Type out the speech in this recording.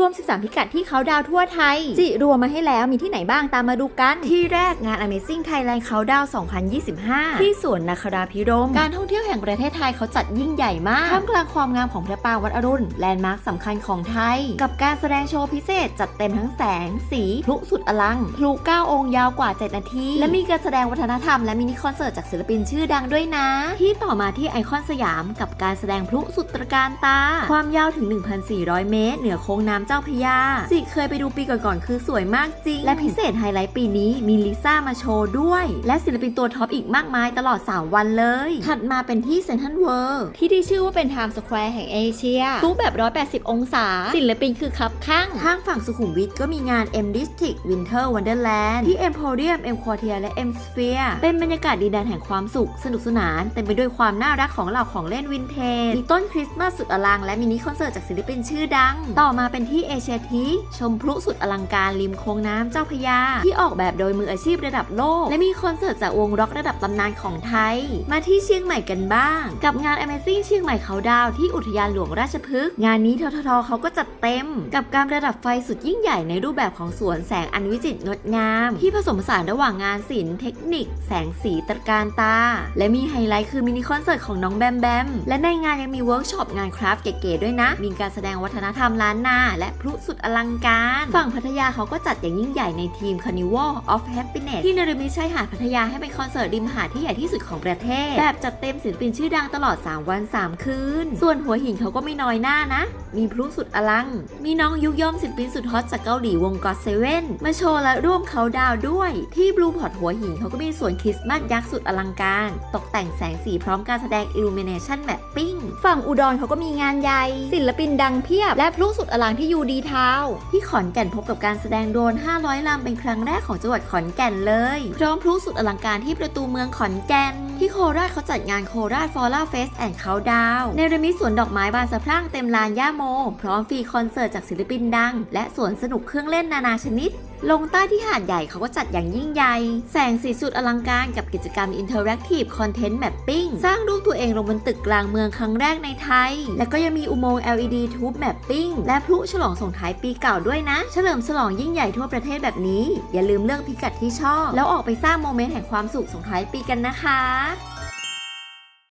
รวม 13 พิกัดที่เขาดาวทั่วไทย จิรวมมาให้แล้วมีที่ไหนบ้างตามมาดูกัน ที่แรกงาน Amazing Thailand เขาดาว2025 ที่สวนนาคราพิรมย์การท่องเที่ยวแห่งประเทศไทยเขาจัดยิ่งใหญ่มากท่ามกลางความงามของพระปรางวัดอรุณแลนด์มาร์คสำคัญของไทย กับการแสดงโชว์พิเศษ จัดเต็มทั้งแสง สีพลุสุดอลังพลุ9องค์ยาวกว่า 7 นาที และมีการแสดงวัฒนธรรมและมินิคอนเสิร์ตจากศิลปินชื่อดังด้วยนะ ที่ต่อมาที่ไอคอนสยาม กับการแสดงพลุสุดตระการตา ความยาวถึง 1,400 เมตร เหนือโค้งน้ำเจ้าพยาสิเคยไปดูปีก่อนๆคือสวยมากจริง และพิเศษไฮไลท์ปีนี้มีลิซ่ามาโชว์ด้วย และศิลปินตัวท็อปอีกมากมายตลอด 3 วันเลย ถัดมาเป็นที่เซนทรัลเวิลด์ที่ได้ชื่อว่าเป็นไทม์สแควร์แห่งเอเชียพลุแบบ 180 องศา ศิลปินคือคับข้างข้างฝั่งสุขุมวิทก็มีงาน M District Winter Wonderland ที่ Emporium M Quartier และ M Sphere เป็นบรรยากาศดีแดนแห่งความสุขสนุกสนานเต็มไปด้วยความน่ารักของเหล่าของเล่นวินเทจมีต้นคริสต์มาสสุดอลังและมินิคอนเสิร์ตจากศิลปินชื่อดัง ต่อมาเป็นที่เอเชียทีชมพลุสุดอลังการริมโค้งน้ำเจ้าพยา ที่ออกแบบโดยมืออาชีพระดับโลก และมีคอนเสิร์ตจากวงร็อกระดับตำนานของไทย มาที่เชียงใหม่กันบ้าง กับงาน Amazing เชียงใหม่เขาดาวที่อุทยานหลวงราชพฤกษ์งานนี้ทททเขาก็จัดเต็ม กับการประดับไฟสุดยิ่งใหญ่ในรูปแบบของสวนแสงอันวิจิตรงดงาม ที่ผสมผสานระหว่างงานศิลป์เทคนิค แสงสีตระการตา และมีไฮไลท์คือมินิคอนเสิร์ตของน้องแบมแบมและในงานยังมีเวิร์กช็อปงานคราฟต์เก๋ๆด้วยนะ มีการแสดงวัฒนธรรมล้านนาและพลุสุดอลังการ ฝั่งพัทยาเขาก็จัดอย่างยิ่งใหญ่ในทีม Carnival of Happiness ที่เนรมิตชายหาดพัทยาให้เป็นคอนเสิร์ตริมหาดที่ใหญ่ที่สุดของประเทศ แบบจัดเต็มศิลปินชื่อดังตลอด 3 วัน 3 คืน ส่วนหัวหินเขาก็ไม่น้อยหน้านะ มีพลุสุดอลัง มีน้องยุกย่อมศิลปินสุดฮอตจากเกาหลีวงก็เซเว่นมาโชว์และร่วมเขาดาวน์ด้วย ที่บลูพอร์ตหัวหินเขาก็มีสวนคริสต์มาสยักษ์สุดอลังการ ตกแต่งแสงสีพร้อมการแสดงอิลูมิเนชันแบบปิ้งฝั่งอุดรเขาก็มีงานใหญ่ศิลปินดังเพียบ และพลุสุดอลังที่ยูดีทาวที่ขอนแก่นพบกับการแสดงโดน 500 ลำเป็นครั้งแรกของจังหวัดขอนแก่นเลย พร้อมพลุสุดอลังการที่ประตูเมืองขอนแก่น ที่โคราชเขาจัดงานโคราชฟอร่าเฟสแอนด์เคาดาวในระมิสวนดอกไม้บานสะพรั่งเต็มลานย่าโม พร้อมฟรีคอนเสิร์ตจากศิลปินดัง และสวนสนุกเครื่องเล่นนานาชนิด ลงใต้ที่หาดใหญ่เขาก็จัดอย่างยิ่งใหญ่ แสงสีสุดอลังการกับกิจกรรมอินเทอร์แอคทีฟคอนเทนต์แมปปิ้งสร้างรูปตัวเองลงบนตึกกลางเมืองครั้งแรกในไทย และก็ยังมีอุโมงค์ LED ทูบแมปปิ้งและพลุฉลองส่งท้ายปีเก่าด้วยนะ เฉลิมฉลองยิ่งใหญ่ทั่วประเทศแบบนี้ อย่าลืมเลือกพิกัดที่ชอบ แล้วออกไปสร้างโมเมนต์แห่งความสุขส่งท้ายปีกันนะคะ